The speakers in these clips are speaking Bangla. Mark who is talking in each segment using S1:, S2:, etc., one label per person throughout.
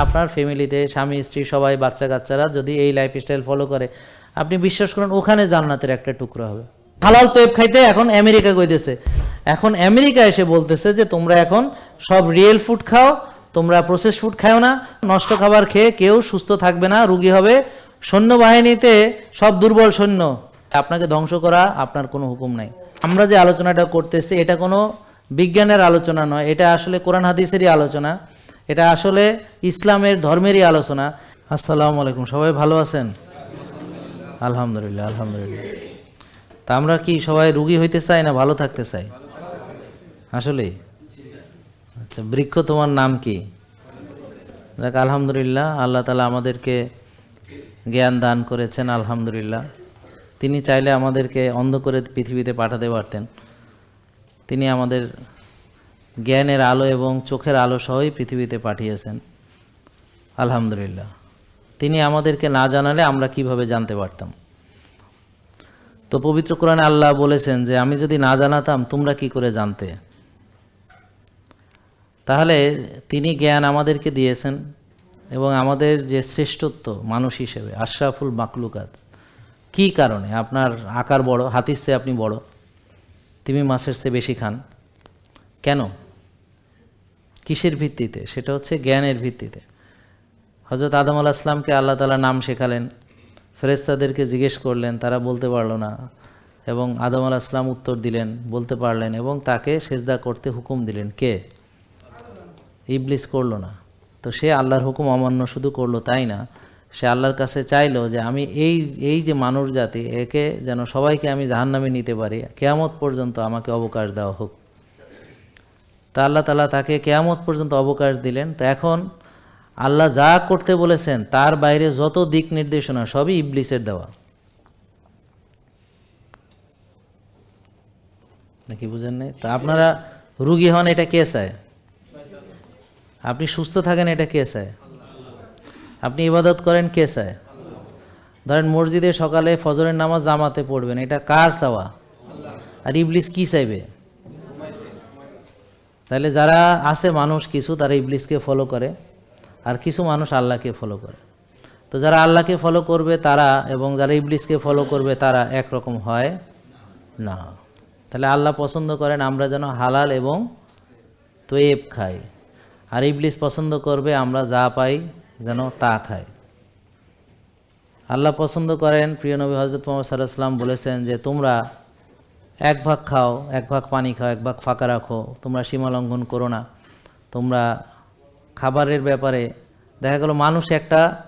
S1: আপনার ফ্যামিলিতে স্বামী, স্ত্রী, সবাই, বাচ্চা, কাচ্চারা যদি এই লাইফস্টাইল ফলো করে, আপনি বিশ্বাস করেন, ওখানে জান্নাতের একটা টুকরো হবে। হালাল তোয়েব খাইতে এখন আমেরিকা কইতেছে। এখন আমেরিকা এসে বলতেছে যে, তোমরা এখন সব রিয়েল ফুড খাও, তোমরা প্রসেস ফুড খাও না, নষ্ট খাবার খেয়ে কেউ সুস্থ থাকবে না, রুগী হবে। সৈন্যবাহিনীতে সব দুর্বল সৈন্য। আপনাকে ধ্বংস করা আপনার কোনো হুকুম নাই। আমরা যে আলোচনাটা করতেছি, এটা কোনো বিজ্ঞানের আলোচনা নয়, এটা আসলে কোরআন হাদিসেরই আলোচনা। এটা আসলে ইসলামের ধর্মেরই আলোচনা। আসসালামু আলাইকুম, সবাই ভালো আছেন? আলহামদুলিল্লাহ আলহামদুলিল্লাহ। তা আমরা কি সবাই রুগী হইতে চাই না ভালো থাকতে চাই? আসলে? আচ্ছা বৃক্ষ তোমার নাম কি? দেখ আলহামদুলিল্লাহ, আল্লাহ তালা আমাদেরকে জ্ঞান দান করেছেন, আলহামদুলিল্লাহ। তিনি চাইলে আমাদেরকে অন্ধ করে পৃথিবীতে পাঠাতে পারতেন। তিনি আমাদের জ্ঞানের আলো এবং চোখের আলো সহই পৃথিবীতে পাঠিয়েছেন। আলহামদুলিল্লাহ। তিনি আমাদেরকে না জানালে আমরা কীভাবে জানতে পারতাম? তো পবিত্র কোরআনে আল্লাহ বলেছেন যে, আমি যদি না জানাতাম, তোমরা কি করে জানতে? তাহলে তিনি জ্ঞান আমাদেরকে দিয়েছেন এবং আমাদের যে শ্রেষ্ঠত্ব মানুষ হিসেবে, আশরাফুল মাকলুকাত, কি কারণে? আপনার আকার বড়, হাতির চেয়ে আপনি বড়। তুমি মাছের চেয়ে বেশি খান। কেন? কিসের ভিত্তিতে? সেটা হচ্ছে জ্ঞানের ভিত্তিতে। হজরত আদম আলাহ ইসলামকে আল্লাহ তালা নাম শেখালেন ফেরেস্তাদেরকে জিজ্ঞেস করলেন, তারা বলতে পারল না। এবং আদম আলাহ ইসলাম উত্তর দিলেন, বলতে পারলেন এবং তাকে সেজদা করতে হুকুম দিলেন। কে? ইবলিস করল না। তো সে আল্লাহর হুকুম অমান্য শুধু করল তাই না? সে আল্লাহর কাছে চাইলো যে আমি এই এই যে মানুষ জাতি, একে যেন সবাইকে আমি জাহান্নামে নিতে পারি, কেয়ামত পর্যন্ত আমাকে অবকাশ দেওয়া হোক। তা আল্লাহ তালা তাকে কেয়ামত পর্যন্ত অবকাশ দিলেন। তো এখন আল্লাহ যা করতে বলেছেন, তার বাইরে যত দিক নির্দেশনা সবই ইবলিসের দেওয়া। নাকি বুঝেন নাই? তা আপনারা রুগী হন, এটা কে চায়? আপনি সুস্থ থাকেন, এটা কে চায়? আপনি ইবাদত করেন, কে চায়? ধরেন মসজিদে সকালে ফজরের নামাজ জামাতে পড়বেন, এটা কার চাওয়া? আর ইবলিস কি চাইবে? তাহলে যারা আছে মানুষ কিছু, তারা ইবলিসকে ফলো করে, আর কিছু মানুষ আল্লাহকে ফলো করে। তো যারা আল্লাহকে ফলো করবে তারা, এবং যারা ইবলিসকে ফলো করবে তারা একরকম হয় না। তাহলে আল্লাহ পছন্দ করেন আমরা যেন হালাল এবং তোয়েব খাই। আর ইবলিস পছন্দ করবে আমরা যা পাই যেন তা খাই। আল্লাহ পছন্দ করেন, প্রিয় নবী হজরত মোহাম্মদ সাল্লাহাম বলেছেন যে তোমরা এক ভাগ খাও, এক ভাগ পানি খাও, এক ভাগ ফাঁকা রাখো। তোমরা সীমা লঙ্ঘন করো না। তোমরা খাবারের ব্যাপারে, দেখা গেল মানুষ একটা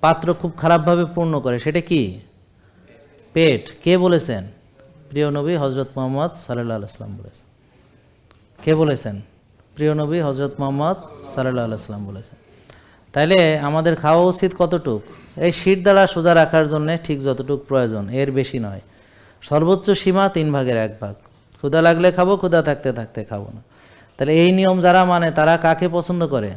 S1: পাত্র খুব খারাপভাবে পূর্ণ করে, সেটা কি? পেট। কে বলেছেন? প্রিয় নবী হজরত মোহাম্মদ সাল্লাহ আসলাম বলেছেন। কে বলেছেন? প্রিয় নবী হজরত মোহাম্মদ সাল্লাহ আসলাম বলেছেন। তাইলে আমাদের খাওয়া উচিত কতটুক? এই শীত দ্বারা সোজা রাখার জন্য ঠিক যতটুক প্রয়োজন, এর বেশি নয়। সর্বোচ্চ সীমা তিন ভাগের এক ভাগ। ক্ষুদা লাগলে খাব ক্ষুদা থাকতে থাকতে খাব না। তাহলে এই নিয়ম যারা মানে তারা কাকে পছন্দ করে?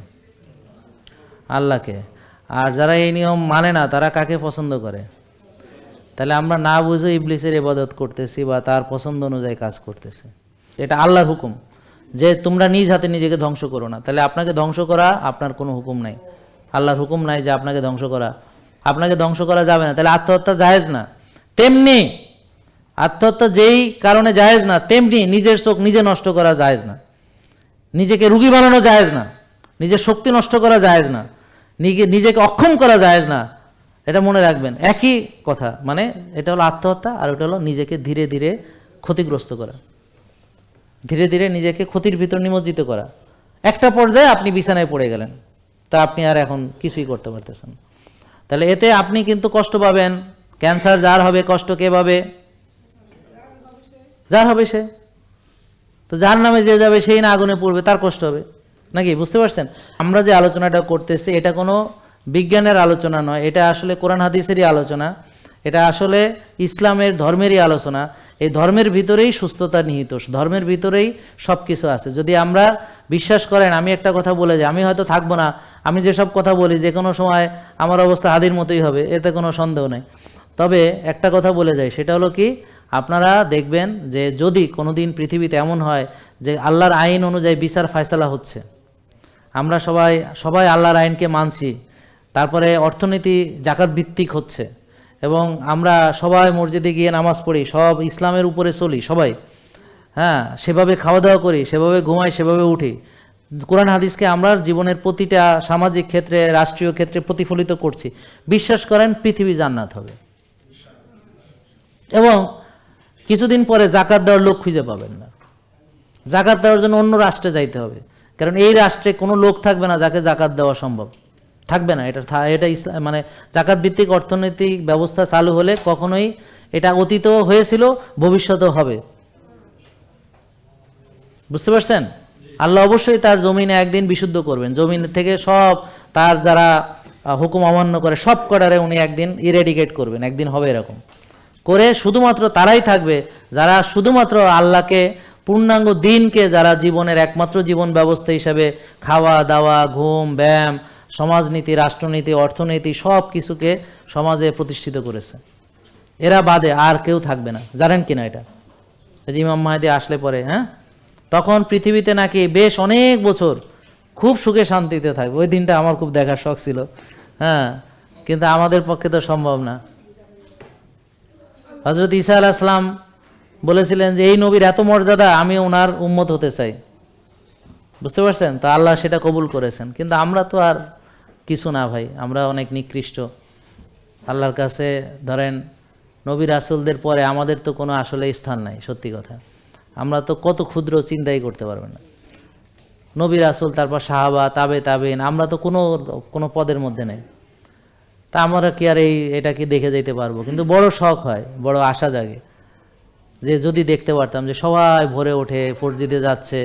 S1: আল্লাহকে। আর যারা এই নিয়ম মানে না, তারা কাকে পছন্দ করে? তাহলে আমরা না বুঝে ইবলিসের ইবাদত করতেছি বা তার পছন্দ অনুযায়ী কাজ করতেছি। এটা আল্লাহর হুকুম। যে তোমরা নিজ হাতে নিজেকে ধ্বংস করো না। তাহলে আপনাকে ধ্বংস করা আপনার কোনো হুকুম নাই। আল্লাহর হুকুম নাই যে আপনাকে ধ্বংস করা। আপনাকে ধ্বংস করা যাবে না। তাহলে আত্মহত্যা জায়েজ না। তেমনি আত্মহত্যা যেই কারণে জায়েজ না, তেমনি নিজের চোখ নিজে নষ্ট করা জায়েজ না। নিজেকে রুগী বানানো জায়েজ না। নিজের শক্তি নষ্ট করা জায়েজ না। নিজে, নিজেকে অক্ষম করা জায়েজ না। এটা মনে রাখবেন, একই কথা। মানে এটা হলো আত্মহত্যা আর ওটা হলো নিজেকে ধীরে ধীরে ক্ষতিগ্রস্ত করা। ধীরে ধীরে নিজেকে ক্ষতির ভিতর নিমজ্জিত করা। একটা পর্যায়ে আপনি বিছানায় পড়ে গেলেন। তা আপনি আর এখন কিছুই করতে পারতেছেন তাহলে এতে আপনি কিন্তু কষ্ট পাবেন। ক্যান্সার যার হবে, কষ্ট কে পাবে? যার হবে সে। তো যার নামে যে যাবে, সেই না আগুনে পড়বে, তার কষ্ট হবে। নাকি? বুঝতে পারছেন? আমরা যে আলোচনাটা করতেছি, এটা কোনো বিজ্ঞানের আলোচনা নয়, এটা আসলে কোরআন হাদিসেরই আলোচনা। এটা আসলে ইসলামের ধর্মেরই আলোচনা। এই ধর্মের ভিতরেই সুস্থতা নিহিত, ধর্মের ভিতরেই সব কিছু আছে। যদি আমরা বিশ্বাস করেন, আমি একটা কথা বলে যাই, আমি হয়তো থাকব না, আমি যেসব কথা বলি, যে কোনো সময় আমার অবস্থা হাদির মতোই হবে, এতে কোনো সন্দেহ নেই। তবে একটা কথা বলে যাই, সেটা হলো কি আপনারা দেখবেন যে যদি কোনোদিন পৃথিবীতে এমন হয় যে আল্লাহর আইন অনুযায়ী বিচার ফায়সালা হচ্ছে, আমরা সবাই সবাই আল্লাহর আইনকে মানছি, তারপরে অর্থনীতি জাকাত ভিত্তিক হচ্ছে, এবং আমরা সবাই মসজিদে গিয়ে নামাজ পড়ি, সব ইসলামের উপরে চলি সবাই হ্যাঁ সেভাবে খাওয়া দাওয়া করি, সেভাবে ঘুমাই, সেভাবে উঠি। কোরআন হাদিসকে আমরা জীবনের প্রতিটা সামাজিক ক্ষেত্রে, রাষ্ট্রীয় ক্ষেত্রে প্রতিফলিত করছি। বিশ্বাস করেন, পৃথিবী জান্নাত হবে। এবং কিছুদিন পরে জাকাত দেওয়ার লোক খুঁজে পাবেন না। জাকাত দেওয়ার জন্য অন্য রাষ্ট্রে যাইতে হবে। কারণ এই রাষ্ট্রে কোনো লোক থাকবে না যাকে জাকাত দেওয়া সম্ভব। থাকবে না, এটা এটা ইসলাম মানে জাকাত ভিত্তিক অর্থনৈতিক ব্যবস্থা চালু হলে কখনোই এটা অতীতও হয়েছিল, ভবিষ্যতেও হবে। বুঝতে পারছেন? আল্লাহ অবশ্যই তার জমিনে একদিন বিশুদ্ধ করবেন। জমিন থেকে সব তার যারা হুকুম অমান্য করে সব কটারে উনি একদিন ইরেডিকেট করবেন। একদিন হবে এরকম। করে শুধুমাত্র তারাই থাকবে, যারা শুধুমাত্র আল্লাহকে, পূর্ণাঙ্গ দিনকে যারা জীবনের একমাত্র জীবন ব্যবস্থা হিসাবে খাওয়া, দাওয়া, ঘুম, ব্যায়াম, সমাজনীতি, রাষ্ট্রনীতি, অর্থনীতি, সব কিছুকে সমাজে প্রতিষ্ঠিত করেছে। এরা বাদে আর কেউ থাকবে না। জানেন কিনা এটা? ইমাম মাহাদি আসলে পরে হ্যাঁ? তখন পৃথিবীতে নাকি বেশ অনেক বছর খুব সুখে শান্তিতে থাকবে। ওই দিনটা আমার খুব দেখার শখ ছিল হ্যাঁ? কিন্তু আমাদের পক্ষে তো সম্ভব না। হজরত ঈসা আলাহিসাম বলেছিলেন যে, এই নবীর এত মর্যাদা, আমি ওনার উম্মত হতে চাই। বুঝতে পারছেন? তো আল্লাহ সেটা কবুল করেছেন। কিন্তু আমরা তো আর কিছু না ভাই, আমরা অনেক নিকৃষ্ট। আল্লাহর কাছে ধরেন নবী রাসুলদের পরে আমাদের তো কোনো আসলে স্থান নাই, সত্যি কথা। আমরা তো কত ক্ষুদ্র চিন্তাই করতে পারবেন না। নবী রাসুল, তারপর সাহাবা, তাবে, তাবেন, আমরা তো কোনো কোনো পদের মধ্যে নেই। তা আমরা কি আর এই এটা কি দেখে যেতে পারব? কিন্তু বড় শখ হয়, বড় আশা জাগে। যে যদি দেখতে পারতাম যে সবাই ভোরে ওঠে, ফোরজিতে যাচ্ছে,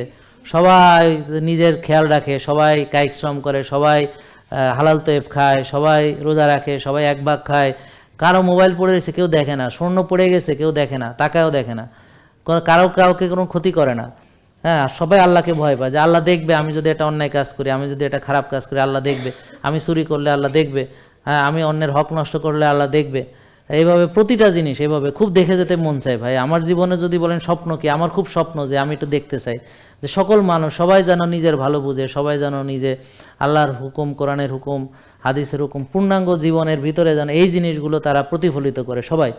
S1: সবাই নিজের খেয়াল রাখে, সবাই কায়িক শ্রম করে, সবাই হালাল তোয়েব খায়, সবাই রোজা রাখে, সবাই এক ভাগ খায়। কারও মোবাইল পড়ে গেছে, কেউ দেখে না। স্বর্ণ পড়ে গেছে, কেউ দেখে না, তাকায়ও দেখে না। কারও, কাউকে কোনো ক্ষতি করে না। হ্যাঁ সবাই আল্লাহকে ভয় পায় যে আল্লাহ দেখবে, আমি যদি এটা অন্যায় কাজ করি, আমি যদি এটা খারাপ কাজ করি, আল্লাহ দেখবে। আমি চুরি করলে আল্লাহ দেখবে। হ্যাঁ আমি অন্যের হক নষ্ট করলে আল্লাহ দেখবে। এইভাবে প্রতিটা জিনিস এইভাবে খুব দেখে যেতে মন চায় ভাই। আমার জীবনে যদি বলেন স্বপ্ন কি, আমার খুব স্বপ্ন যে আমি একটু দেখতে চাই। যে সকল মানুষ সবাই যেন নিজের ভালো বুঝে, সবাই যেন নিজে আল্লাহর হুকুম, কোরআনের হুকুম, হাদিসের হুকুম, পূর্ণাঙ্গ জীবনের ভিতরে যেন এই জিনিসগুলো তারা প্রতিফলিত করে সবাই।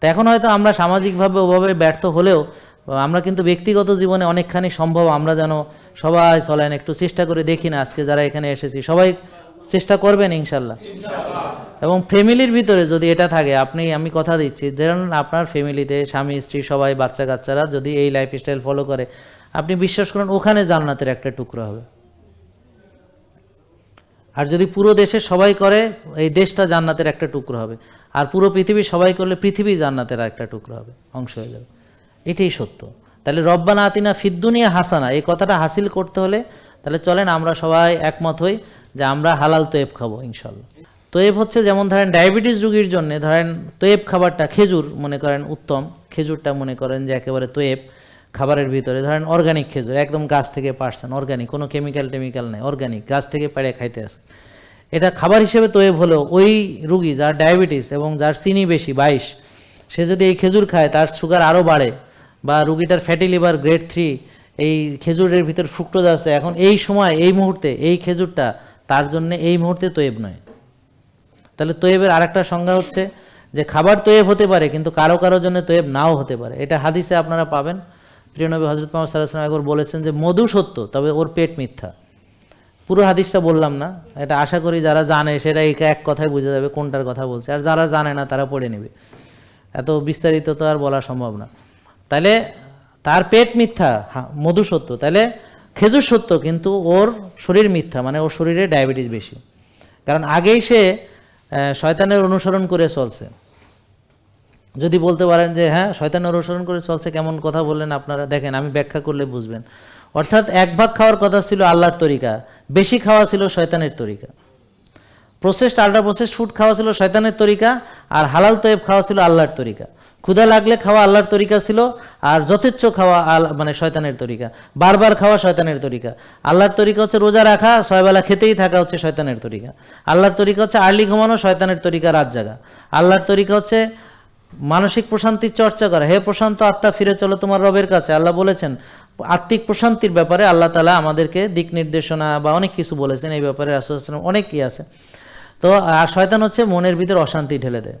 S1: তো এখন হয়তো আমরা সামাজিকভাবে ওভাবে ব্যর্থ হলেও, আমরা কিন্তু ব্যক্তিগত জীবনে অনেকখানি সম্ভব। আমরা যেন সবাই চলেন, একটু চেষ্টা করে দেখি না আজকে যারা এখানে এসেছি। সবাই চেষ্টা করবেন ইনশাল্লাহ। এবং ফ্যামিলির ভিতরে যদি এটা থাকে, আপনি, আমি কথা দিচ্ছি, ধরুন আপনার ফ্যামিলিতে স্বামী, স্ত্রী, সবাই, বাচ্চা, কাচ্চারা যদি এই লাইফস্টাইল ফলো করে, আপনি বিশ্বাস করেন ওখানে জান্নাতের একটা টুকরো হবে। আর যদি পুরো দেশে সবাই করে, এই দেশটা জান্নাতের একটা টুকরো হবে। আর পুরো পৃথিবী সবাই করলে পৃথিবী জান্নাতের একটা টুকরো হবে, অংশ হয়ে যাবে। এটাই সত্য। তাহলে রব্বানা আতিনা ফিদ্দুনিয়া হাসানা, এই কথাটা হাসিল করতে হলে তাহলে চলেন আমরা সবাই একমত হই যে আমরা হালাল তোয়েব খাব ইনশাল্লাহ তোয়েব হচ্ছে যেমন ধরেন ডায়াবেটিস রুগীর জন্য, ধরেন তোয়েব খাবারটা খেজুর মনে করেন উত্তম, খেজুরটা মনে করেন যে একেবারে তোয়েব খাবারের ভিতরে, ধরেন অর্গানিক খেজুর, একদম গাছ থেকে পারছেন অর্গানিক কোনো কেমিক্যাল টেমিক্যাল নেই অর্গানিক গাছ থেকে পেড়ে খাইতে আসে এটা খাবার হিসেবে তোয়েব হলেও ওই রুগী যার ডায়াবেটিস এবং যার চিনি বেশি, বাইশ, সে যদি এই খেজুর খায়, তার সুগার আরও বাড়ে বা রুগীটার ফ্যাটি লিভার গ্রেড থ্রি এই খেজুরের ভিতর ফ্রুক্টোজ আছে, এখন এই সময়, এই মুহূর্তে এই খেজুরটা তার জন্য এই মুহূর্তে তোয়েব নয়। তাহলে তোয়েবের আরেকটা সংজ্ঞা হচ্ছে যে খাবার তোয়েব হতে পারে, কিন্তু কারও কারও জন্য তোয়েব নাও হতে পারে। এটা হাদিসে আপনারা পাবেন। প্রিয় নবী হজরত মোহাম্মদ সাল্লাহ একবার বলেছেন যে মধু সত্য, তবে ওর পেট মিথ্যা। পুরো হাদিসটা বললাম না, এটা আশা করি যারা জানে সেটা এক কথায় বুঝে যাবে কোনটার কথা বলছে। আর যারা জানে না তারা পড়ে নেবে। এত বিস্তারিত তো আর বলা সম্ভব না। তাহলে তার পেট মিথ্যা মধু সত্য। তাহলে খেজুর সত্য, কিন্তু ওর শরীর মিথ্যা মানে ওর শরীরে ডায়াবেটিস বেশি। কারণ আগেই সে শয়তানের অনুসরণ করে চলছে। যদি বলতে পারেন যে হ্যাঁ শয়তানের অনুসরণ করে চলছে, কেমন কথা বললেন আপনারা, দেখেন, আমি ব্যাখ্যা করলে বুঝবেন। অর্থাৎ এক ভাগ খাওয়ার কথা ছিল আল্লাহর তরিকা, বেশি খাওয়া ছিল শয়তানের তরিকা। প্রসেসড, আল্ট্রা প্রসেসড ফুড খাওয়া ছিল শয়তানের তরিকা, আর হালাল তয়েব খাওয়া ছিল আল্লাহর তরিকা। ক্ষুধা লাগলে খাওয়া আল্লাহর তরিকা ছিল, আর যথেচ্ছ খাওয়া আল- মানে শয়তানের তরিকা। বারবার খাওয়া শয়তানের তরিকা। আল্লাহর তরিকা হচ্ছে রোজা রাখা ছয়বেলা খেতেই থাকা হচ্ছে শয়তানের তরিকা। আল্লাহর তরিকা হচ্ছে আর্লি ঘুমানো, শয়তানের তরিকা রাত জাগা। আল্লাহর তরিকা হচ্ছে মানসিক প্রশান্তির চর্চা করা। হে প্রশান্ত আত্মা, ফিরে চলো তোমার রবের কাছে। আল্লাহ বলেছেন, আত্মিক প্রশান্তির ব্যাপারে আল্লাহ তালা আমাদেরকে দিক নির্দেশনা বা অনেক কিছু বলেছেন। এই ব্যাপারে আসলে অনেক কি আছে। তো, আর শয়তান হচ্ছে মনের ভিতরে অশান্তি ঢেলে দেয়।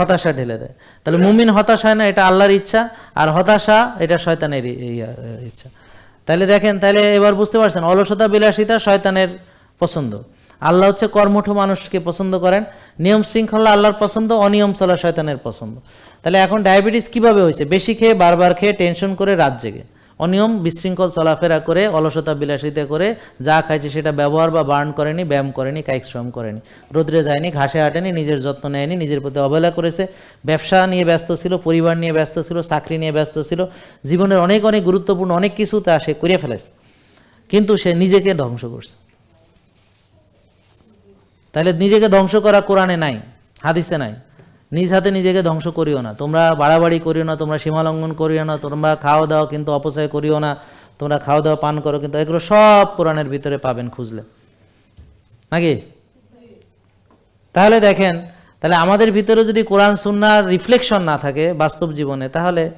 S1: হতাশা ঢেলে দেয়। তাহলে মুমিন হতাশ হয় না, এটা আল্লাহর ইচ্ছা, আর হতাশা, এটা শয়তানের ইচ্ছা। তাহলে দেখেন, তাহলে এবার বুঝতে পারছেন, অলসতা, বিলাসিতা শয়তানের পছন্দ। আল্লাহ হচ্ছে কর্মঠ মানুষকে পছন্দ করেন। নিয়ম শৃঙ্খলা আল্লাহর পছন্দ, অনিয়ম চলা শয়তানের পছন্দ। তাহলে এখন ডায়াবেটিস কীভাবে হয়েছে? বেশি খেয়ে বারবার খেয়ে টেনশন করে রাত জেগে। অনিয়ম, বিশৃঙ্খল চলাফেরা করে, অলসতা বিলাসিতা করে, যা খাইছে সেটা ব্যবহার বা বার্ন করেনি, ব্যায়াম করেনি, কায়িক শ্রম করেনি। রোদ্রে যায়নি, ঘাসে হাঁটেনি, নিজের যত্ন নেয়নি, নিজের প্রতি অবহেলা করেছে। ব্যবসা নিয়ে ব্যস্ত ছিল, পরিবার নিয়ে ব্যস্ত ছিল, চাকরি নিয়ে ব্যস্ত ছিল। জীবনের অনেক অনেক গুরুত্বপূর্ণ অনেক কিছু তা সে করে ফেলেছে। কিন্তু সে নিজেকে ধ্বংস করছে। তাহলে নিজেকে ধ্বংস করা কোরআনে নাই, হাদিসে নাই। নিজ হাতে নিজেকে ধ্বংস করিও না। তোমরা বাড়াবাড়ি করিও না, তোমরা সীমালঙ্ঘন করিও না, তোমরা খাওয়া দাওয়া কিন্তু অপচয় করিও না, তোমরা খাওয়া দাওয়া পান করো কিন্তু এগুলো সব কোরআনের ভিতরে পাবেন খুঁজলে। নাকি? তাহলে দেখেন, তাহলে আমাদের ভিতরে যদি কোরআন, সুন্নার রিফ্লেকশন না থাকে বাস্তব জীবনে, তাহলে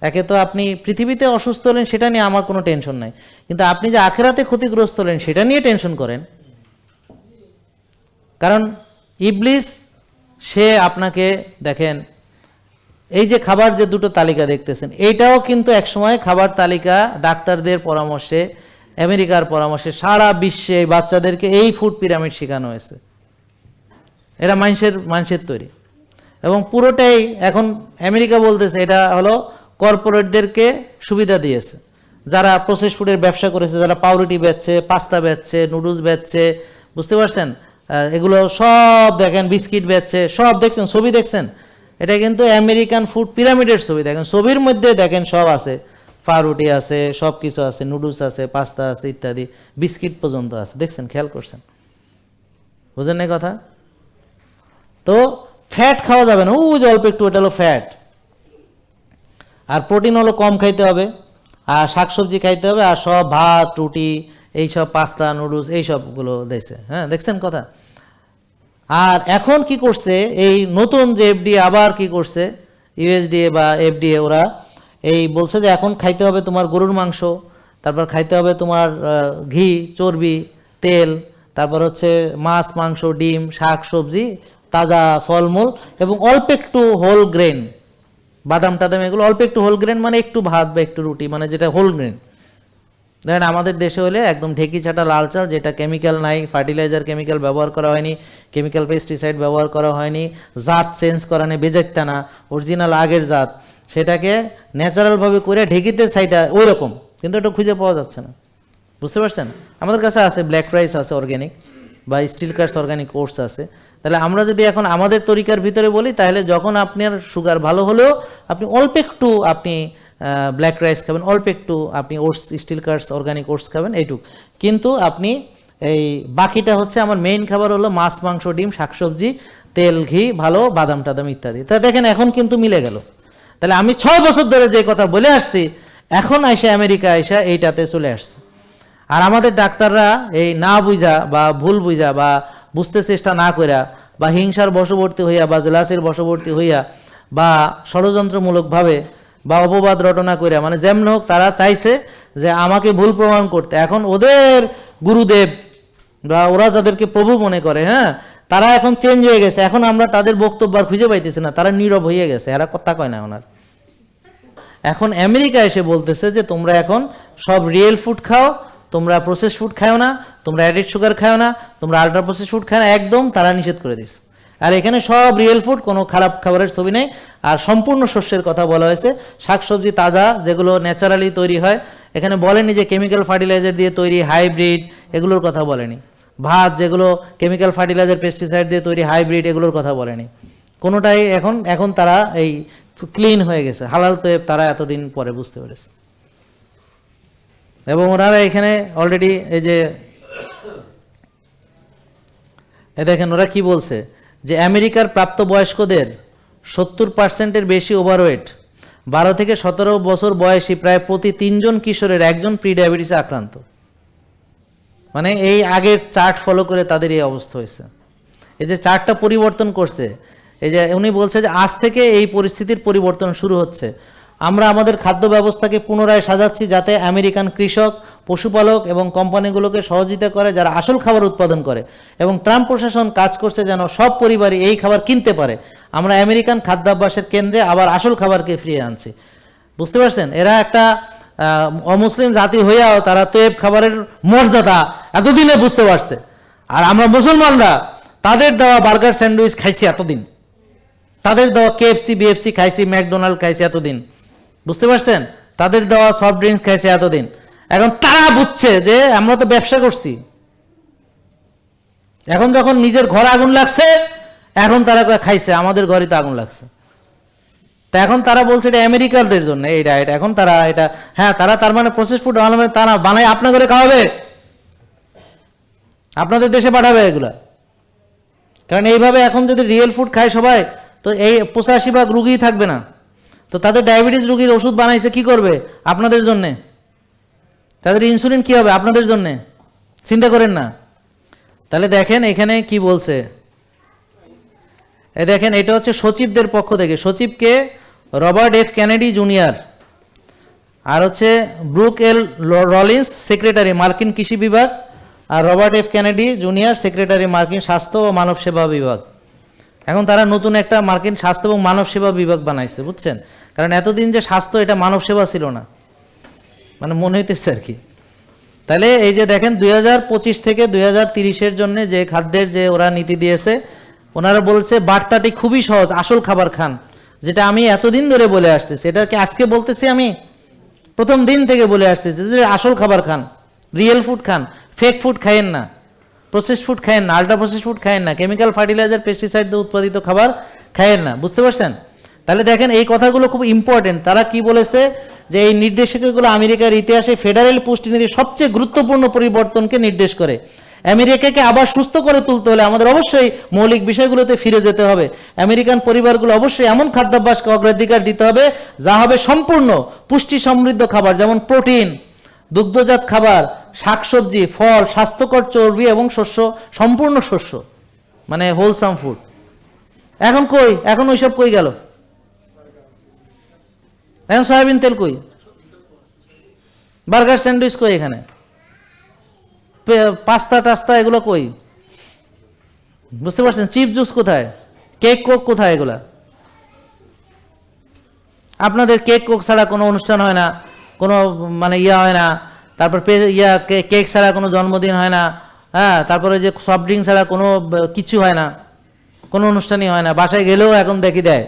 S1: একে তো আপনি পৃথিবীতে অসুস্থ হলেন, সেটা নিয়ে আমার কোনো টেনশন নাই। কিন্তু আপনি যে আখেরাতে ক্ষতিগ্রস্ত হলেন, সেটা নিয়ে টেনশন করেন। কারণ ইবলিস সে আপনাকে দেখেন, এই যে খাবার যে দুটো তালিকা দেখতেছেন, এইটাও কিন্তু একসময় খাবার তালিকা ডাক্তারদের পরামর্শে, আমেরিকার পরামর্শে সারা বিশ্বে বাচ্চাদেরকে এই ফুড পিরামিড শেখানো হয়েছে। এরা মানুষের মানুষের তৈরি। এবং পুরোটাই এখন আমেরিকা বলতেছে এটা হলো কর্পোরেটদেরকে সুবিধা দিয়েছে। যারা প্রসেস ফুডের ব্যবসা করেছে, যারা পাউরুটি বেচছে, পাস্তা বেচছে, নুডলস বেচছে, বুঝতে পারছেন? এগুলো সব দেখেন, বিস্কিট বেচছে, সব দেখছেন, ছবি দেখছেন? এটা কিন্তু আমেরিকান ফুড পিরামিডের ছবি, দেখেন, ছবির মধ্যে দেখেন সব আছে। পাউরুটি আছে সব কিছু আছে, নুডলস আছে, পাস্তা আছে, ইত্যাদি, বিস্কিট পর্যন্ত আছে। দেখছেন, খেয়াল করছেন? বুঝেন না কথা? তো ফ্যাট খাওয়া যাবে না। ও যে অল্প একটু ওটা হলো ফ্যাট আর প্রোটিন হলো কম খাইতে হবে, আর শাকসবজি খাইতে হবে, আর সব ভাত, রুটি এইসব পাস্তা, নুডলস, এইসবগুলো দিয়েছে। হ্যাঁ দেখছেন কথা? আর এখন কি করছে? এই নতুন যে এফডিএ আবার কি করছে? ইউএসডিএ বা এফডিএ ওরা এই বলছে যে এখন খাইতে হবে তোমার গরুর মাংস, তারপর খাইতে হবে তোমার ঘি, চর্বি, তেল, তারপর হচ্ছে মাছ, মাংস, ডিম, শাক, সবজি, তাজা ফলমূল এবং অল্প একটু হোল গ্রেন বাদাম টাদাম এগুলো অল্প একটু হোল গ্রেন মানে একটু ভাত বা একটু রুটি মানে যেটা হোল গ্রেন দেখেন আমাদের দেশে হলে একদম ঢেকি ছাটা লাল চাল, যেটা কেমিক্যাল নাই ফার্টিলাইজার কেমিক্যাল ব্যবহার করা হয়নি কেমিক্যাল পেস্টিসাইড ব্যবহার করা হয়নি, জাত চেঞ্জ করা নেই বেজাইতা না অরিজিনাল আগের জাত। সেটাকে ন্যাচারালভাবে করে ঢেকিতে সাইডা ওই রকম কিন্তু এটা খুঁজে পাওয়া যাচ্ছে না। বুঝতে পারছেন? আমাদের কাছে আছে ব্ল্যাক রাইস আছে অর্গ্যানিক বা স্টিল কার্স অর্গ্যানিক ওটস আছে। তাহলে আমরা যদি এখন আমাদের তরিকার ভিতরে বলি, তাহলে যখন আপনার সুগার ভালো হলেও, আপনি অল্প একটু আপনি ব্ল্যাক রাইস খাবেন, অল্প একটু আপনি oats steel cuts organic oats খাবেন, এইটুক। কিন্তু আপনি এই বাকিটা হচ্ছে আমার মেইন খাবার হলো মাছ, মাংস, ডিম, শাকসবজি, তেল, ঘি, ভালো বাদাম, টাদাম ইত্যাদি। তা দেখেন এখন কিন্তু মিলে গেল। তাহলে আমি ছয় বছর ধরে যে কথা বলে আসছি, এখন আইসা আমেরিকা আইসা এইটাতে চলে আসছে। আর আমাদের ডাক্তাররা এই না বুঝা বা ভুল বুঝা বা বুঝতে চেষ্টা না কইরা বা হিংসার বশবর্তী হইয়া বা জেলাসের বশবর্তী হইয়া বা ষড়যন্ত্রমূলকভাবে বা অপবাদ রটনা কইরা মানে যেমন হোক তারা চাইছে যে আমাকে ভুল প্রমাণ করতে। এখন ওদের গুরুদেব বা ওরা যাদেরকে প্রভু মনে করে হ্যাঁ তারা এখন চেঞ্জ হয়ে গেছে। এখন আমরা তাদের বক্তব্য আর খুঁজে পাইতেছি না, তারা নীরব হয়ে গেছে। এরা কথা কয় না ওনার। এখন আমেরিকা এসে বলতেছে যে, তোমরা এখন সব রিয়েল ফুড খাও, তোমরা প্রসেস ফুড খাও না, তোমরা অ্যাডেড সুগার খাও না, তোমরা আল্ট্রা প্রসেস ফুড খাও না। একদম তারা নিষেধ করে দিচ্ছে আর এখানে সব রিয়েল ফুড কোনো খারাপ খাবারের ছবি নেই। আর সম্পূর্ণ শস্যের কথা বলা হয়েছে। শাকসবজি তাজা, যেগুলো ন্যাচারালি তৈরি হয়। এখানে বলেনি যে কেমিক্যাল ফার্টিলাইজার দিয়ে তৈরি হাইব্রিড এগুলোর কথা বলেনি। ভাত, যেগুলো কেমিক্যাল ফার্টিলাইজার পেস্টিসাইড দিয়ে তৈরি হাইব্রিড এগুলোর কথা বলেনি। কোনোটাই এখন এখন তারা এই ক্লিন হয়ে গেছে। হালাল তো তারা এতদিন পরে বুঝতে পেরেছে। এবং ওনারা এখানে অলরেডি এই যে দেখেন ওরা কি বলছে? যে আমেরিকার প্রাপ্তবয়স্কদের সত্তর পার্সেন্টের বেশি ওভারওয়েট বারো থেকে সতেরো বছর বয়সী প্রায় প্রতি তিনজন কিশোরের একজন প্রি ডায়াবেটিসে আক্রান্ত। মানে এই আগের চার্ট ফলো করে তাদের এই অবস্থা হয়েছে। এই যে চার্টটা পরিবর্তন করছে, এই যে উনি বলছে যে আজ থেকে এই পরিস্থিতির পরিবর্তন শুরু হচ্ছে। আমরা আমাদের খাদ্য ব্যবস্থাকে পুনরায় সাজাচ্ছি যাতে আমেরিকান কৃষক পশুপালক এবং কোম্পানিগুলোকে সহযোগিতা করে, যারা আসল খাবার উৎপাদন করে। এবং ট্রাম্প প্রশাসন কাজ করছে যেন সব পরিবারই এই খাবার কিনতে পারে। আমরা আমেরিকান খাদ্যাভ্যাসের কেন্দ্রে আবার আসল খাবারকে ফিরিয়ে আনছি। বুঝতে পারছেন? এরা একটা অমুসলিম জাতি হইয়াও তারা তোয়েব খাবারের মর্যাদা এতদিনে বুঝতে পারছে। আর আমরা মুসলমানরা, তাদের দেওয়া বার্গার স্যান্ডউইচ খাইছি এতদিন। তাদের দেওয়া কেএফসি, বিএফসি খাইছি, ম্যাকডোনাল্ড খাইছি এতদিন। বুঝতে পারছেন? তাদের দেওয়া সফট ড্রিঙ্কস খাইছে এতদিন। এখন তারা বুঝছে যে আমরা তো ব্যবসা করছি। এখন যখন নিজের ঘরে আগুন লাগছে, এখন তারা খাইছে, আমাদের ঘরে তো আগুন লাগছে। তা এখন তারা বলছে এটা আমেরিকানদের জন্য এইটা এটা এখন তারা এটা হ্যাঁ তারা তার মানে প্রসেস ফুড বানাবে তারা বানায় আপনার ঘরে খাওয়াবে। আপনাদের দেশে পাঠাবে এগুলা। কারণ এইভাবে এখন যদি রিয়েল ফুড খায় সবাই, তো এই পঁচাশি ভাগ রুগীই থাকবে না। তো তাদের ডায়াবেটিস রুগীর ওষুধ বানাইছে কি করবে আপনাদের জন্যে? তাদের ইনসুলিন কি হবে আপনাদের জন্যে? চিন্তা করেন না। তাহলে দেখেন এখানে কি বলছে। দেখেন, এটা হচ্ছে সচিবদের পক্ষ থেকে। সচিবকে রবার্ট এফ ক্যানেডি জুনিয়র। আর হচ্ছে ব্রুক এল রলিন্স, সেক্রেটারি, মার্কিন কৃষি বিভাগ। আর Robert F Kennedy junior, secretary, মার্কিন স্বাস্থ্য ও মানব সেবা বিভাগ। এখন তারা নতুন একটা মার্কিন স্বাস্থ্য এবং মানব সেবা বিভাগ বানাইছে, বুঝছেন? কারণ এতদিন যে স্বাস্থ্য, এটা মানব সেবা ছিল না। মানে মনে হইতেছে আর কি। তাহলে এই যে দেখেন দু হাজার পঁচিশ থেকে দুই হাজার জন্য যে খাদ্যের যে ওরা নীতি দিয়েছে, ওনারা বলছে বার্তাটি খুবই সহজ, আসল খাবার খান। যেটা আমি এতদিন ধরে বলে আসতেছি এটা কি আজকে বলতেছি আমি প্রথম দিন থেকে বলে আসতেছি যে আসল খাবার খান, রিয়েল ফুড খান ফেক ফুড খাইয়েন না প্রসেস ফুড খাইয়েন না আল্ট্রা প্রসেস ফুড খাইয়েন না কেমিক্যাল ফার্টিলাইজার পেস্টিসাইড উৎপাদিত খাবার খাইয়েন না, বুঝতে পারছেন? তাহলে দেখেন এই কথাগুলো খুব ইম্পর্টেন্ট তারা কি বলেছে? যে এই নির্দেশিকাগুলো আমেরিকার ইতিহাসে ফেডারেল পুষ্টিনীতির সবচেয়ে গুরুত্বপূর্ণ পরিবর্তনকে নির্দেশ করে। আমেরিকাকে আবার সুস্থ করে তুলতে হলে আমাদের অবশ্যই মৌলিক বিষয়গুলোতে ফিরে যেতে হবে। আমেরিকান পরিবারগুলো অবশ্যই এমন খাদ্যাভ্যাসকে অগ্রাধিকার দিতে হবে, যা হবে সম্পূর্ণ পুষ্টি সমৃদ্ধ খাবার, যেমন প্রোটিন, দুগ্ধজাত খাবার, শাকসবজি, ফল, স্বাস্থ্যকর চর্বি এবং শস্য, সম্পূর্ণ শস্য মানে হোলসাম ফুড এখন কই? এখন ওইসব কই গেল? এখন সয়াবিন তেল কই? বার্গার স্যান্ডউইচ কই এখানে? পাস্তা টাস্তা এগুলো কই? বুঝতে পারছেন? চিপ জুস কোথায়? কেক কোক কোথায় এগুলা? আপনাদের কেক কোক ছাড়া কোনো অনুষ্ঠান হয় না, কোনো মানে ইয়া হয় না, তারপর ইয়া কেক ছাড়া কোনো জন্মদিন হয় না হ্যাঁ তারপরে যে সফট ড্রিঙ্ক ছাড়া কোনো, কিছু হয় না, কোনো অনুষ্ঠানই হয় না, বাসায় গেলেও এখন দেখি দেয়।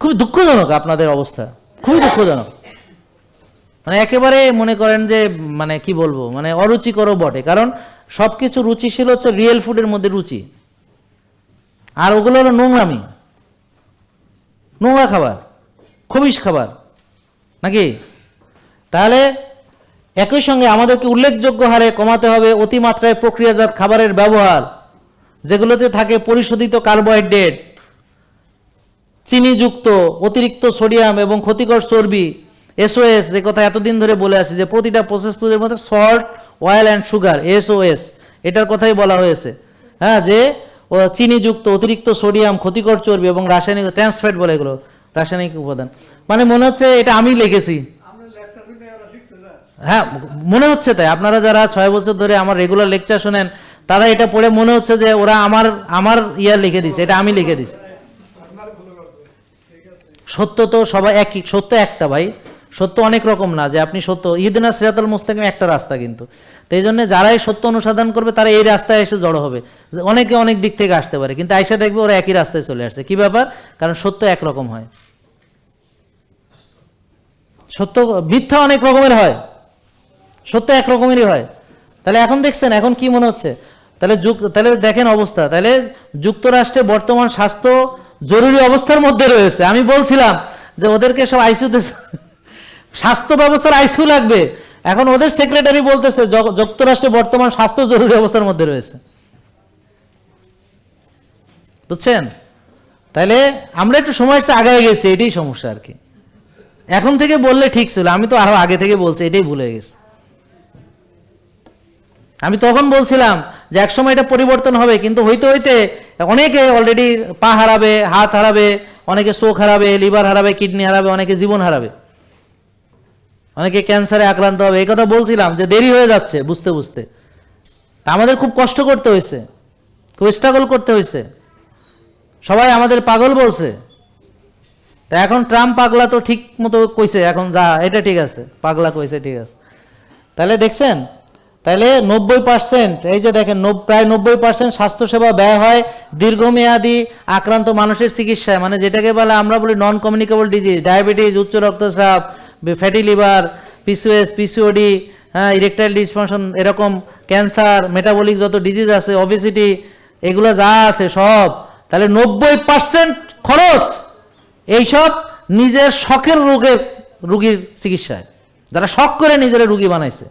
S1: খুবই দুঃখজনক আপনাদের অবস্থা। খুবই দুঃখজনক। মানে একেবারে মনে করেন যে মানে কি বলব মানে অরুচিকরও বটে। কারণ সব কিছু রুচিশীল হচ্ছে রিয়েল ফুডের মধ্যে রুচি। আর ওগুলো হলো নোংরামি। নোংরা খাবার। খবিস খাবার। নাকি? তাহলে একই সঙ্গে আমাদেরকে উল্লেখযোগ্য হারে কমাতে হবে অতিমাত্রায় প্রক্রিয়াজাত খাবারের ব্যবহার, যেগুলোতে থাকে পরিশোধিত কার্বোহাইড্রেট চিনিযুক্ত, অতিরিক্ত সোডিয়াম এবং ক্ষতিকর চর্বি এসওএস যে কথা এতদিন ধরে বলে আসি যে প্রতিটা প্রসেস ফুডের মধ্যে salt oil and sugar SOS এটার কথাই বলা হয়েছে। হ্যাঁ যে চিনিযুক্ত, অতিরিক্ত সোডিয়াম, ক্ষতিকর চর্বি এবং রাসায়নিক ট্রান্সফ্যাট বলে এগুলো, রাসায়নিক উপাদান। মানে মনে হচ্ছে এটা আমি লিখেছি। হ্যাঁ মনে হচ্ছে তাই। আপনারা যারা ছয় বছর ধরে আমার রেগুলার লেকচার শোনেন, তারা এটা পড়ে মনে হচ্ছে যে ওরা আমার আমার ইয়ার লিখে দিছে, এটা আমি লিখে দিছি। সত্য তো সবাই একই, সত্য একটা ভাই। সত্য অনেক রকম না, যে আপনি সত্য ইদিনা সিরাতুল মুস্তাকিম একটা রাস্তা কিন্তু। তো এই জন্য যারাই সত্য অনুসন্ধান করবে, তারা এই রাস্তায় এসে জড়ো হবে। অনেকে অনেক দিক থেকে আসতে পারে, কিন্তু আইসা দেখবে ওরা একই রাস্তায় চলে আসছে। কি ব্যাপার? কারণ সত্য একরকম হয়। সত্য মিথ্যা অনেক রকমের হয়। সত্য এক রকমেরই হয়। তাহলে এখন দেখছেন, এখন কি মনে হচ্ছে? তাহলে যুক, তাহলে দেখেন অবস্থা। তাহলে যুক্তরাষ্ট্রে বর্তমান স্বাস্থ্য জরুরি অবস্থার মধ্যে রয়েছে। আমি বলছিলাম যে ওদেরকে সব আইসিউতে স্বাস্থ্য ব্যবস্থার আইসিউ লাগবে। এখন ওদের সেক্রেটারি বলতেছে যুক্তরাষ্ট্রে বর্তমান স্বাস্থ্য জরুরি অবস্থার মধ্যে রয়েছে। বুঝছেন? তাহলে আমরা একটু সময় আগায় গেছি, এটাই সমস্যা আর কি। এখন থেকে বললে ঠিক ছিল, আমি তো আরও আগে থেকে বলছি, এটাই ভুলে গেছি। আমি তখন বলছিলাম যে একসময় এটা পরিবর্তন হবে, কিন্তু হইতে হইতে অনেকে অলরেডি পা হারাবে, হাত হারাবে, অনেকে চোখ হারাবে লিভার হারাবে কিডনি হারাবে, অনেকে জীবন হারাবে। অনেকে ক্যান্সারে আক্রান্ত হবে, এই কথা বলছিলাম যে দেরি হয়ে যাচ্ছে বুঝতে বুঝতে। তা আমাদের খুব কষ্ট করতে হয়েছে খুব স্ট্রাগল করতে হয়েছে সবাই আমাদের পাগল বলছে। তা এখন ট্রাম্প পাগলা তো ঠিক মতো কইছে, এখন যা, এটা ঠিক আছে, পাগলা কইছে, ঠিক আছে। তাহলে দেখছেন তাহলে নব্বই পার্সেন্ট এই যে দেখেন প্রায় নব্বই পার্সেন্ট স্বাস্থ্যসেবা ব্যয় হয় দীর্ঘমেয়াদী আক্রান্ত মানুষের চিকিৎসায়। মানে যেটাকে বলে, আমরা বলি নন কমিউনিকেবল ডিজিজ ডায়াবেটিস উচ্চ রক্তচাপ ফ্যাটি লিভার পিসিওএস পিসিওডি হ্যাঁ ইরেকটাইল ডিসফাংশন এরকম ক্যান্সার মেটাবলিক যত ডিজিজ আছে অবেসিটি এগুলো যা আছে সব, তাহলে নব্বই পার্সেন্ট খরচ এইসব নিজের শখের রোগের রুগীর চিকিৎসায়। যারা শখ করে নিজেরা রুগী বানাইছে।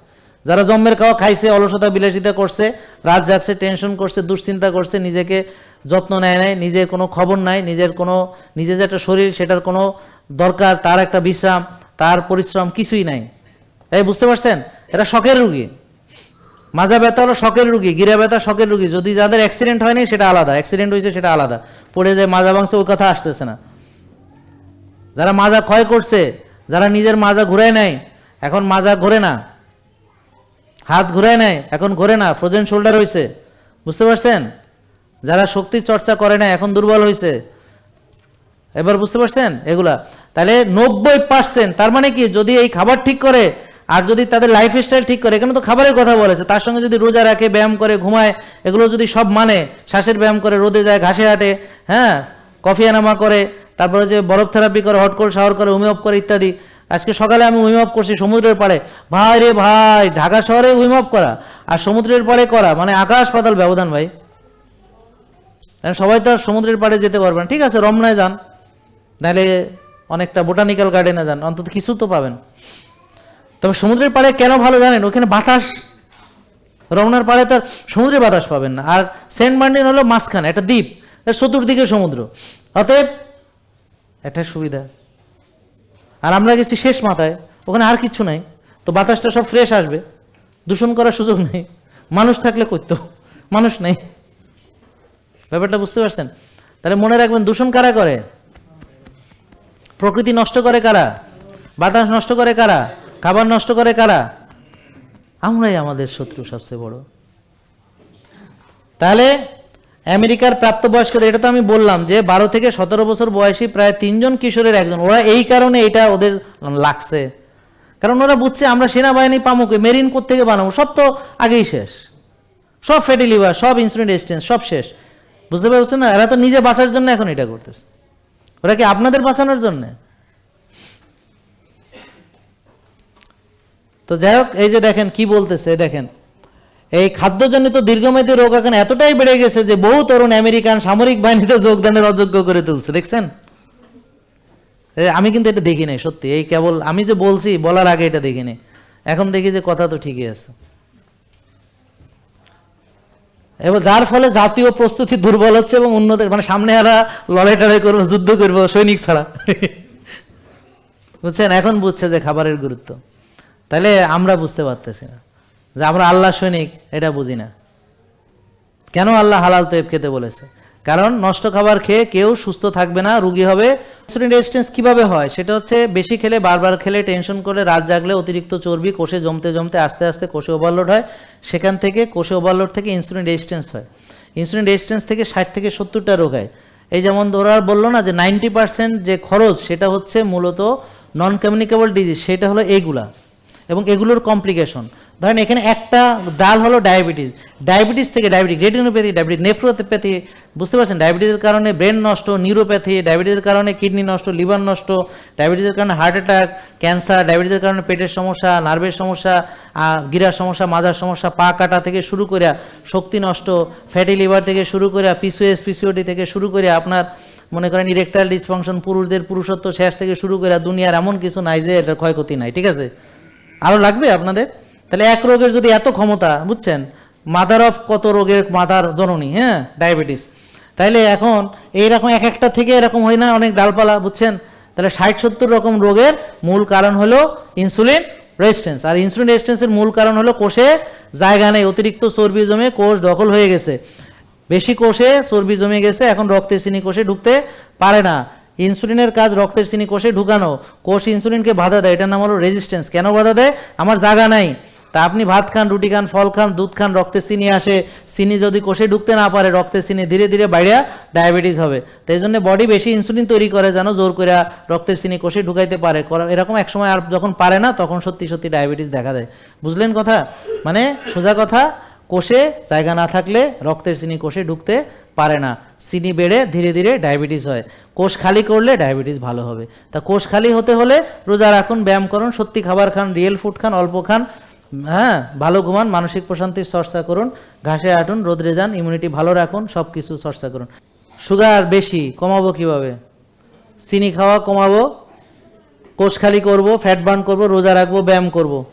S1: যারা জম্মের খাওয়া খাইছে, অলসতা, বিলাসিতা করছে, রাত জাগছে টেনশন করছে, দুশ্চিন্তা করছে, নিজেকে যত্ন নেয় নাই, নিজের কোনো খবর নাই, নিজের কোনো, নিজের যে একটা শরীর, সেটার কোনো দরকার, তার একটা বিশ্রাম, তার পরিশ্রম কিছুই নাই। এই বুঝতে পারছেন? এটা শখের রুগী। মাজা ব্যথা হলো শখের রুগী, গিরা ব্যথা শখের রুগী। যদি যাদের অ্যাক্সিডেন্ট হয়নি, সেটা আলাদা। অ্যাক্সিডেন্ট হয়েছে, সেটা আলাদা। পড়ে যায় মাজা ভাঙছে ওই কথা আসতেছে না। যারা মাজা ক্ষয় করছে, যারা নিজের মাজা ঘুরায় নেয় এখন মাজা ঘোরে না। হাত ঘুরায় নেয় এখন ঘোরে না ফ্রোজেন শোল্ডার হয়েছে বুঝতে পারছেন? যারা শক্তি চর্চা করে না এখন দুর্বল হয়েছে এবার বুঝতে পারছেন? এগুলা। তাহলে নব্বই পার্সেন্ট তার মানে কি? যদি এই খাবার ঠিক করে, আর যদি তাদের লাইফ স্টাইল ঠিক করে, এখানে তো খাবারের কথা বলেছে, তার সঙ্গে যদি রোজা রাখে, ব্যায়াম করে, ঘুমায়, এগুলো যদি সব মানে শ্বাসের ব্যায়াম করে, রোদে যায়, ঘাসে হাঁটে হ্যাঁ কফি আনামা করে, তারপরে যে বরফ থেরাপি করে হট কোল্ড শাওয়ার করে অফ করে, ইত্যাদি আজকে সকালে আমি উইম অফ করছি সমুদ্রের পাড়ে। ভাই রে ভাই, ঢাকা শহরে উইম অফ করা। আর সমুদ্রের পাড়ে করা মানে আকাশ পাতাল ব্যবধান ভাই। সবাই তো আর সমুদ্রের পাড়ে যেতে পারবে না। ঠিক আছে, রমনায় যান। নাহলে অনেকটা বোটানিক্যাল গার্ডেনে যান। অন্তত কিছু তো পাবেন। তবে সমুদ্রের পাড়ে কেন ভালো জানেন? ওখানে বাতাস। রমনার পাড়ে তার সমুদ্রে বাতাস পাবেন না। আর সেন্ট মার্টিন হলো মাঝখানে, একটা দ্বীপ। চতুর্দিকে সমুদ্র। অতএব একটা সুবিধা। আর আমরা গেছি শেষ মাথায়, ওখানে আর কিছু নাই। তো বাতাসটা সব ফ্রেশ আসবে। দূষণ করার সুযোগ নেই। মানুষ থাকলে করতো মানুষ নেই। ব্যাপারটা বুঝতে পারছেন? তাহলে মনে রাখবেন, দূষণ কারা করে? প্রকৃতি নষ্ট করে কারা? বাতাস নষ্ট করে কারা? খাবার নষ্ট করে কারা? আমরাই আমাদের শত্রু সবচেয়ে বড়। তাহলে আমেরিকার প্রাপ্তবয়স্কদের, এটা তো আমি বললাম যে বারো থেকে সতেরো বছর বয়সী প্রায় তিনজন কিশোরের একজন। ওরা এই কারণে এটা ওদের লাগছে। কারণ ওরা বুঝছে আমরা সেনাবাহিনী পামুকে, মেরিন থেকে বানাবো, সব তো আগেই শেষ। সব ফ্যাটি লিভার, সব ইনসুলিন রেজিস্ট্যান্স, সব শেষ। বুঝতে পারছেন না? এরা তো নিজে বাঁচার জন্য এখন এটা করতেছে। ওরা কি আপনাদের বাঁচানোর জন্য? তো যাই হোক, এই যে দেখেন কি বলতেছে, দেখেন। এই খাদ্যজনিত দীর্ঘমেয়াদী রোগ এখন এতটাই বেড়ে গেছে যে বহু তরুণ আমেরিকান সামরিক বাহিনীতে যোগদানের অযোগ্য করে তুলছে। দেখছেন? আমি কিন্তু এটা দেখি নাই, সত্যি। এই কেবল আমি যে বলছি, বলার আগে এটা দেখিনি এখন দেখি যে কথা তো ঠিকই আছে। এবং যার ফলে জাতীয় প্রস্তুতি দুর্বল হচ্ছে এবং উন্নত মানে সামনে এরা লড়াই টড়াই করব, যুদ্ধ করব, সৈনিক ছাড়া। বুঝছেন? এখন বুঝছে যে খাবারের গুরুত্ব। তাহলে আমরা বুঝতে পারতেছি না। যে আমরা আল্লাহ সৈনিক, এটা বুঝি না। কেন আল্লাহ হালাল তেপ খেতে বলেছে? কারণ নষ্ট খাবার খেয়ে কেউ সুস্থ থাকবে না, রুগী হবে। ইনসুলিন রেজিস্ট্যান্স কীভাবে হয়? সেটা হচ্ছে বেশি খেলে, বারবার খেলে টেনশন করে, রাত জাগলে অতিরিক্ত চর্বি, কোষে জমতে জমতে আস্তে আস্তে কোষে ওভারলোড হয়। সেখান থেকে কোষে ওভারলোড থেকে ইনসুলিন রেজিস্ট্যান্স হয়। ইনসুলিন রেজিস্ট্যান্স থেকে ষাট থেকে সত্তরটা রোগ হয়। এই যেমন ওরা বলল না যে নাইনটি পার্সেন্ট যে খরচ, সেটা হচ্ছে মূলত নন কমিউনিকেবল ডিজিজ সেটা হলো এইগুলা এবং এগুলোর কমপ্লিকেশন ধরেন এখানে একটা ডাল হলো ডায়াবেটিস। ডায়াবেটিস থেকে ডায়াবেটিস রেটিনোপ্যাথি ডায়াবেটিস নেফ্রোপ্যাথি বুঝতে পারছেন? ডায়াবেটিসের কারণে ব্রেন নষ্ট নিউরোপ্যাথি ডায়াবেটিসের কারণে কিডনি নষ্ট লিভার নষ্ট, ডায়াবেটিসের কারণে হার্ট অ্যাটাক ক্যান্সার ডায়াবেটিসের কারণে পেটের সমস্যা নার্ভের সমস্যা গিরার সমস্যা, মাজার সমস্যা, পা কাটা থেকে শুরু করে শক্তি নষ্ট ফ্যাটি লিভার থেকে শুরু করে পিসিওএস পিসিওডি থেকে শুরু করে আপনার, মনে করেন ইরেকটাইল ডিসফাংশন পুরুষদের পুরুষত্ব শেষ থেকে শুরু করে দুনিয়ার এমন কিছু নাই যে এটার ক্ষয়ক্ষতি নাই, ঠিক আছে? আরও লাগবে আপনাদের? তাহলে এক রোগের যদি এত ক্ষমতা, বুঝছেন? মাদার অফ কত রোগের মাদার জননী হ্যাঁ? ডায়াবেটিস তাইলে এখন এইরকম এক একটা থেকে এরকম হয় না, অনেক ডালপালা, বুঝছেন? তাহলে ষাট সত্তর রকম রোগের মূল কারণ হলো ইনসুলিন রেজিস্ট্যান্স আর ইনসুলিন রেজিস্ট্যান্সের মূল কারণ হলো কোষে জায়গা নেই, অতিরিক্ত চর্বি জমে কোষ দখল হয়ে গেছে। বেশি কোষে চর্বি জমে গেছে, এখন রক্তের চিনি কোষে ঢুকতে পারে না। ইনসুলিনের কাজ রক্তের চিনি কোষে ঢুকানো। কোষ ইনসুলিনকে বাধা দেয়, এটার নাম হলো রেজিস্ট্যান্স কেন বাধা দেয়? আমার জায়গা নাই। তা আপনি ভাত খান, রুটি খান, ফল খান, দুধ খান রক্তের চিনি আসে, চিনি যদি কোষে ঢুকতে না পারে রক্তের চিনি ধীরে ধীরে বাইরে ডায়াবেটিস হবে। তো এই জন্য বডি বেশি ইনসুলিন তৈরি করে যেন জোর করে রক্তের চিনি কোষে ঢুকাইতে পারে। এরকম এক সময় আর যখন পারে না, তখন সত্যি সত্যি ডায়াবেটিস দেখা দেয়। বুঝলেন কথা? মানে সোজা কথা, কোষে জায়গা না থাকলে রক্তের চিনি কোষে ঢুকতে পারে না। চিনি বেড়ে ধীরে ধীরে ডায়াবেটিস হয়। কোষ খালি করলে ডায়াবেটিস ভালো হবে। তা কোষ খালি হতে হলে রোজা রাখুন, ব্যায়াম করুন, সত্যি খাবার খান রিয়েল ফুড খান, অল্প খান হ্যাঁ ভালো ঘুমান, মানসিক প্রশান্তির চর্চা করুন, ঘাসে হাঁটুন রোদরে যান ইমিউনিটি ভালো রাখুন সব কিছু চর্চা করুন। সুগার বেশি, কমাবো কীভাবে? চিনি খাওয়া কমাবো, কোষ খালি করব ফ্যাট বার্ন করব, রোজা রাখব, ব্যায়াম করব।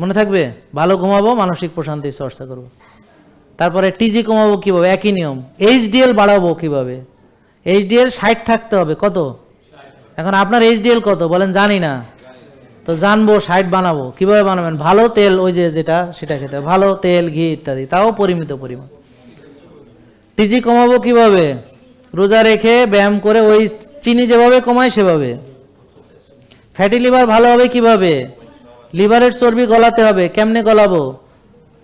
S1: মনে থাকবে? ভালো ঘুমাবো, মানসিক প্রশান্তির চর্চা করব। তারপরে টিজি কমাবো কীভাবে? একই নিয়ম। এইচডিএল বাড়াবো কীভাবে? এইচডিএল ষাট থাকতে হবে, কত? এখন আপনার এইচডিএল কত? বলেন, জানি না। তো জানব ষাট বানাবো। কীভাবে বানাবেন? ভালো তেল, ওই যে যেটা, সেটা খেতে ভালো তেল, ঘি ইত্যাদি। তাও পরিমিত পরিমাণ। টিজি কমাবো কীভাবে? রোজা রেখে ব্যায়াম করে ওই চিনি যেভাবে কমায়, সেভাবে। ফ্যাটি লিভার ভালো হবে কীভাবে? লিভারের চর্বি গলাতে হবে। কেমনে গলাবো?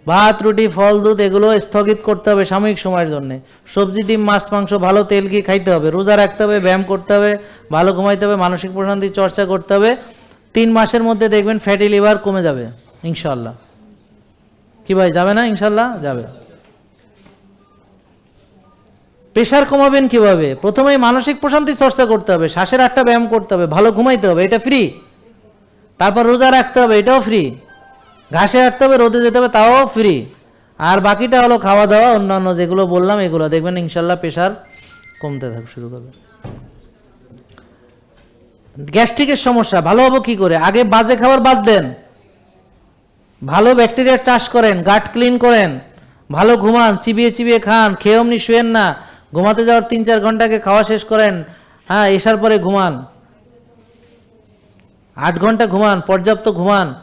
S1: ভাত, রুটি, ফল, দুধ, এগুলো স্থগিত করতে হবে সাময়িক সময়ের জন্য। সবজি, ডিম, মাছ, মাংস, ভালো তেল, ঘি খাইতে হবে। রোজা রাখতে হবে, ব্যায়াম করতে হবে, ভালো ঘুমাইতে হবে, মানসিক প্রশান্তি চর্চা করতে হবে। তিন মাসের মধ্যে দেখবেন ফ্যাটি লিভার কমে যাবে ইনশাল্লাহ কি ভাই, যাবে না ইনশাল্লাহ যাবে। প্রেশার কমাবেন কীভাবে? প্রথমেই মানসিক প্রশান্তি চর্চা করতে হবে, শ্বাসের একটা ব্যায়াম করতে হবে, ভালো ঘুমাইতে হবে, এটা ফ্রি তারপর রোজা রাখতে হবে, এটাও ফ্রি ঘাসে হাঁটতে হবে, রোদে যেতে হবে, তাও ফ্রি আর বাকিটা হলো খাওয়া দাওয়া, অন্যান্য যেগুলো বললাম, এগুলো দেখবেন ইনশাল্লাহ প্রেশার কমতে থাকবে শুরু করবে। গ্যাস্ট্রিকের সমস্যা, ভালো হব কি করে? আগে বাজে খাবার বাদ দেন। ভালো ব্যাকটেরিয়ার চাষ করেন, গাট ক্লিন করেন, ভালো ঘুমান, চিবিয়ে চিবিয়ে খান, খেয়ে অমনি শুয়েন না, ঘুমাতে যাওয়ার তিন চার ঘন্টাকে খাওয়া শেষ করেন হ্যাঁ এসার পরে ঘুমান। আট ঘণ্টা ঘুমান, পর্যাপ্ত ঘুমান।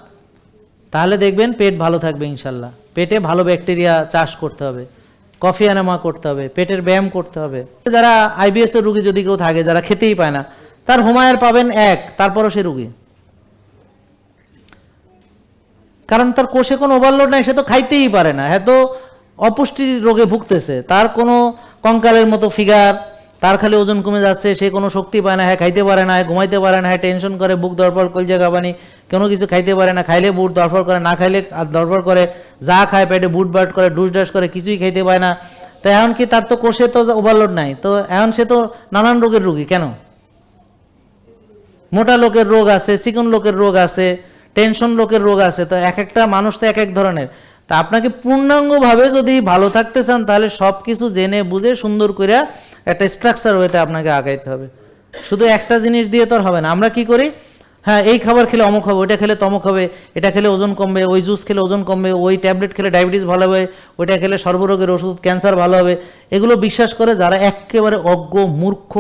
S1: তাহলে দেখবেন পেট ভালো থাকবে ইনশাল্লাহ। পেটে ভালো ব্যাকটেরিয়া চাষ করতে হবে। কফি আনামা করতে হবে। পেটের ব্যায়াম করতে হবে। যারা আইবিএস এর রুগী যদি কেউ থাকে, যারা খেতেই পায় না তার হুমায়ের পাবেন এক, তারপরও সে রুগী। কারণ তার কোষে কোনো ওভারলোড নাই, সে তো খাইতেই পারে না। হ্যাঁ তো অপুষ্টি রোগে ভুগতেছে। তার কোনো কঙ্কালের মতো ফিগার তার খালি ওজন কমে যাচ্ছে, সে কোনো শক্তি পায় না হ্যাঁ খাইতে পারে না হ্যাঁ ঘুমাইতে পারে না হ্যাঁ টেনশন করে, বুক দরফর দরপর কলজা কাবানি কোনো কিছু খাইতে পারে না, খাইলে বুট দরপর করে, না খাইলে আর দরপর করে, যা খায় পেটে বুট বাট করে, ডুস ডাস করে, কিছুই খাইতে পায় না। তো এখন কি তার তো কোষে তো ওভারলোড নাই। তো এখন সে তো নানান রোগের রুগী, কেন? মোটা লোকের রোগ আছে, চিকন লোকের রোগ আছে টেনশন লোকের রোগ আছে, তো এক একটা মানুষ তো এক এক ধরনের। তা আপনাকে পূর্ণাঙ্গভাবে যদি ভালো থাকতে চান, তাহলে সব কিছু জেনে বুঝে সুন্দর করে একটা স্ট্রাকচার হইতে আপনাকে আগাইতে হবে। শুধু একটা জিনিস দিয়ে তো আর হবে না। আমরা কি করি? হ্যাঁ এই খাবার খেলে অমুক হবে, ওইটা খেলে তমক হবে, এটা খেলে ওজন কমবে, ওই জুস খেলে ওজন কমবে, ওই ট্যাবলেট খেলে ডায়াবেটিস ভালো হবে, ওইটা খেলে সর্বরোগের ওষুধ ক্যান্সার ভালো হবে। এগুলো বিশ্বাস করে যারা একেবারে অজ্ঞ, মূর্খ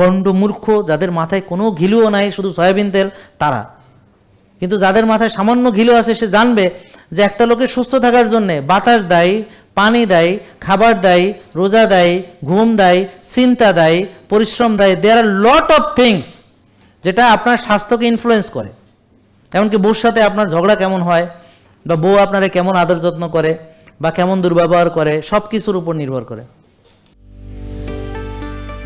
S1: গণ্ড মূর্খ, যাদের মাথায় কোনো ঘিলুও নাই, শুধু সয়াবিন তেল, তারা। কিন্তু যাদের মাথায় সামান্য ঘিলু আছে, সে জানবে যে একটা লোকের সুস্থ থাকার জন্য বাতাস দায়ী, পানি দেয়, খাবার দেয়, রোজা দেয়, ঘুম দেয়, চিন্তা দেয়, পরিশ্রম দেয়। There are lot of things যেটা আপনার স্বাস্থ্যকে ইনফ্লুয়েন্স করে। এমনকি বউর সাথে আপনার ঝগড়া কেমন হয়, বা বউ আপনারে কেমন আদর যত্ন করে, বা কেমন দুর্ব্যবহার করে সব কিছুর উপর নির্ভর করে।